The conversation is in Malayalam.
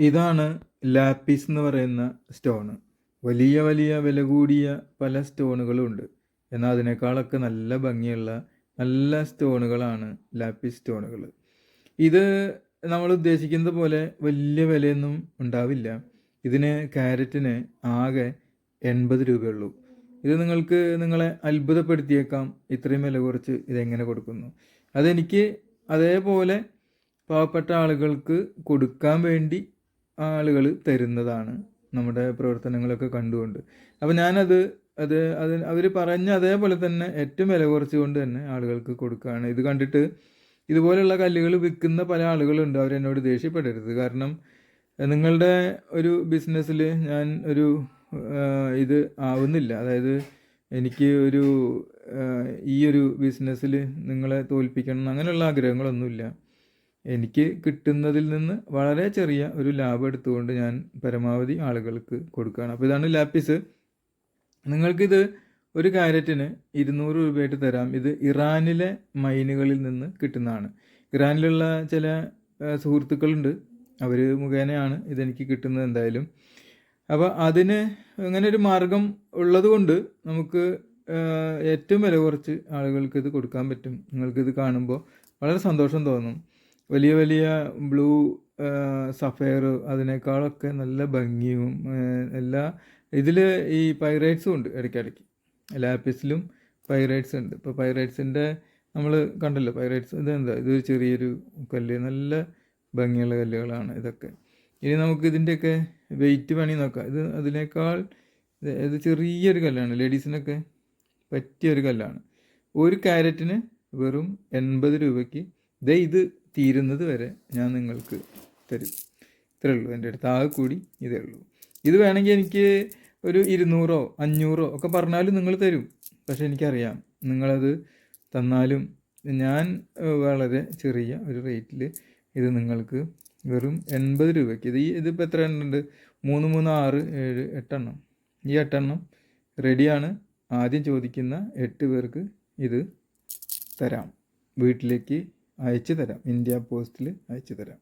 ഇതാണ് ലാപ്പിസ് എന്ന് പറയുന്ന സ്റ്റോണ്. വലിയ വലിയ വില കൂടിയ പല സ്റ്റോണുകളും ഉണ്ട്. എന്നാൽ അതിനേക്കാളൊക്കെ നല്ല ഭംഗിയുള്ള നല്ല സ്റ്റോണുകളാണ് ലാപ്പിസ് സ്റ്റോണുകൾ ഇത് നമ്മൾ ഉദ്ദേശിക്കുന്നത് പോലെ വലിയ വിലയൊന്നും ഉണ്ടാവില്ല. ഇതിന് ക്യാരറ്റിന് ആകെ എൺപത് രൂപയുള്ളൂ. ഇത് നിങ്ങൾക്ക് നിങ്ങളെ അത്ഭുതപ്പെടുത്തിയേക്കാം. ഇത്രയും വില കുറച്ച് ഇതെങ്ങനെ കൊടുക്കുന്നു? അതെനിക്ക് അതേപോലെ പാവപ്പെട്ട ആളുകൾക്ക് കൊടുക്കാൻ വേണ്ടി ആളുകൾ തരുന്നതാണ് നമ്മുടെ പ്രവർത്തനങ്ങളൊക്കെ കണ്ടുകൊണ്ട്. അപ്പോൾ ഞാനത് അത് അത് അവർ പറഞ്ഞ അതേപോലെ തന്നെ ഏറ്റവും വില കുറച്ചുകൊണ്ട് തന്നെ ആളുകൾക്ക് കൊടുക്കുകയാണ്. ഇത് കണ്ടിട്ട് ഇതുപോലെയുള്ള കല്ലുകൾ വിൽക്കുന്ന പല ആളുകളുണ്ട്. അവരെന്നോട് ദേഷ്യപ്പെടരുത്. കാരണം നിങ്ങളുടെ ഒരു ബിസിനസ്സിൽ ഞാൻ ഒരു ഇത് ആവുന്നില്ല. അതായത് എനിക്ക് ഒരു ഈ ഒരു ബിസിനസ്സിൽ നിങ്ങളെ തോൽപ്പിക്കണം അങ്ങനെയുള്ള ആഗ്രഹങ്ങളൊന്നുമില്ല. എനിക്ക് കിട്ടുന്നതിൽ നിന്ന് വളരെ ചെറിയ ഒരു ലാഭം എടുത്തുകൊണ്ട് ഞാൻ പരമാവധി ആളുകൾക്ക് കൊടുക്കുകയാണ്. അപ്പോൾ ഇതാണ് ലാപ്പിസ്. നിങ്ങൾക്കിത് ഒരു കാരറ്റിന് ഇരുന്നൂറ് രൂപയായിട്ട് തരാം. ഇത് ഇറാനിലെ മൈനുകളിൽ നിന്ന് കിട്ടുന്നതാണ്. ഇറാനിലുള്ള ചില സുഹൃത്തുക്കളുണ്ട്. അവർ മുഖേനയാണ് ഇതെനിക്ക് കിട്ടുന്നത് എന്തായാലും. അപ്പോൾ അതിന് അങ്ങനെ ഒരു മാർഗം ഉള്ളതുകൊണ്ട് നമുക്ക് ഏറ്റവും വില കുറച്ച് ആളുകൾക്ക് ഇത് കൊടുക്കാൻ പറ്റും. നിങ്ങൾക്കിത് കാണുമ്പോൾ വളരെ സന്തോഷം തോന്നും. വലിയ വലിയ ബ്ലൂ സഫയർ അതിനേക്കാളൊക്കെ നല്ല ഭംഗിയും എല്ലാ ഇതിൽ ഈ പൈറേറ്റ്സും ഉണ്ട് ഇടയ്ക്കിടയ്ക്ക്. ലാപ്പിസിലും പൈറേറ്റ്സ് ഉണ്ട്. ഇപ്പോൾ പൈറേറ്റ്സിന്റെ നമ്മൾ കണ്ടല്ലോ പൈറേറ്റ്സ് ഇതെന്താ? ഇതൊരു ചെറിയൊരു കല്ല് നല്ല ഭംഗിയുള്ള കല്ലുകളാണ് ഇതൊക്കെ. ഇനി നമുക്ക് ഇതിന്റെയൊക്കെ വെയിറ്റ് പണി നോക്കാം. ഇത് അതിനേക്കാൾ ഇത് ചെറിയൊരു കല്ലാണ് ലേഡീസിനൊക്കെ പറ്റിയൊരു കല്ലാണ്. ഒരു ക്യാരറ്റിന് വെറും എൺപത് രൂപയ്ക്ക്. ദേ ഇത് തീരുന്നത് വരെ ഞാൻ നിങ്ങൾക്ക് തരും. ഇത്രേ ഉള്ളൂ. എന്റെ അടുത്ത് ആകെ കൂടി ഇതേ ഉള്ളൂ. ഇത് വേണമെങ്കിൽ എനിക്ക് ഒരു ഇരുന്നൂറോ അഞ്ഞൂറോ ഒക്കെ പറഞ്ഞാലും നിങ്ങൾ തരും. പക്ഷെ എനിക്കറിയാം നിങ്ങളത് തന്നാലും ഞാൻ വളരെ ചെറിയ ഒരു റേറ്റിൽ ഇത് നിങ്ങൾക്ക് വെറും എൺപത് രൂപയ്ക്ക്. ഇത് ഈ ഇതിപ്പോൾ എത്ര എണ്ണം ഉണ്ട് മൂന്ന് മൂന്ന് ആറ് ഏഴ് എട്ടെണ്ണം. ഈ എട്ടെണ്ണം റെഡിയാണ്. ആദ്യം ചോദിക്കുന്ന എട്ട് പേർക്ക് ഇത് തരാം. വീട്ടിലേക്ക് അയച്ചു തരാം ഇന്ത്യ പോസ്റ്റിൽ അയച്ചു തരാം